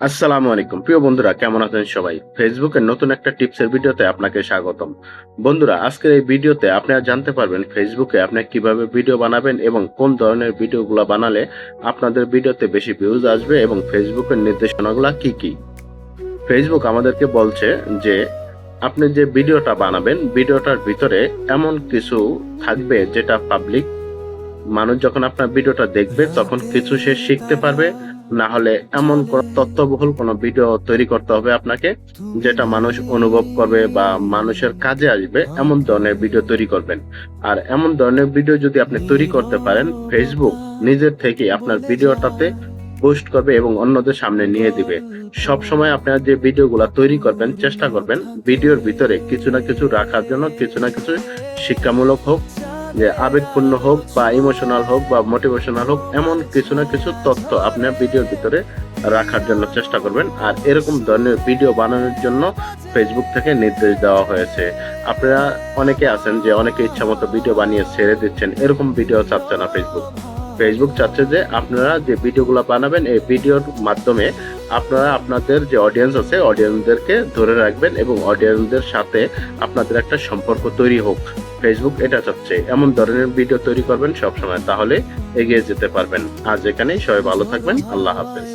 আসসালামু আলাইকুম। প্রিয় বন্ধুরা, কেমন আছেন সবাই? ফেসবুকের নতুন একটা টিপসের ভিডিওতে আপনাকে স্বাগতম। বন্ধুরা, আজকের এই ভিডিওতে আপনারা জানতে পারবেন ফেসবুকে আপনি কীভাবে ভিডিও বানাবেন এবং কোন ধরনের ভিডিওগুলো বানালে আপনাদের ভিডিওতে বেশি ভিউজ আসবে এবং ফেসবুকের নির্দেশনাগুলো কি কি। ফেসবুক আমাদেরকে বলছে যে, আপনি যে ভিডিওটা বানাবেন, ভিডিওটার ভিতরে এমন কিছু থাকবে যেটা পাবলিক মানুষ যখন আপনার ভিডিওটা দেখবে, তখন কিছু সে শিখতে পারবে না হলে এমন কোন তথ্যবহুল কোনো ভিডিও তৈরি করতে হবে আপনাকে, যেটা মানুষ অনুভব করবে বা মানুষের কাজে আসবে, এমন ধরনের ভিডিও তৈরি করবেন। আর এমন ধরনের ভিডিও যদি আপনি তৈরি করতে পারেন ফেসবুক নিজের থেকে আপনার ভিডিওটাতে পোস্ট করবে এবং অন্যদের সামনে নিয়ে দিবে। সব সময় আপনারা যে ভিডিওগুলো তৈরি করবেন, চেষ্টা করবেন, ভিডিওর ভিতরে কিছু না কিছু রাখার জন্য, কিছু না কিছু শিক্ষামূলক হোক যে আবেগপূর্ণ হোক বা ইমোশনাল হোক বা মোটিভেশনাল হোক, এমন কিছু না কিছু তথ্য আপনার ভিডিওর ভিতরে রাখার জন্য চেষ্টা করবেন। আর এরকম ধরনের ভিডিও বানানোর জন্য ফেসবুক থেকে নির্দেশ দেওয়া হয়েছে। আপনারা অনেকে আছেন যে অনেকে ইচ্ছা মতো ভিডিও বানিয়ে ছেড়ে দিচ্ছেন, এরকম ভিডিও চাচ্ছে না ফেসবুক ফেসবুক চাচ্ছে যে আপনারা যে ভিডিওগুলো বানাবেন, এই ভিডিওর মাধ্যমে আপনারা আপনাদের যে অডিয়েন্স আছে অডিয়েন্সদেরকে ধরে রাখবেন এবং অডিয়েন্সদের সাথে আপনাদের একটা সম্পর্ক তৈরি হোক। ফেসবুক এটা চাচ্ছে এমন ধরনের ভিডিও তৈরি করবেন সবসময়, তাহলে এগিয়ে যেতে পারবেন। আজ এখানেই, সবাই ভালো থাকবেন, আল্লাহ হাফেজ।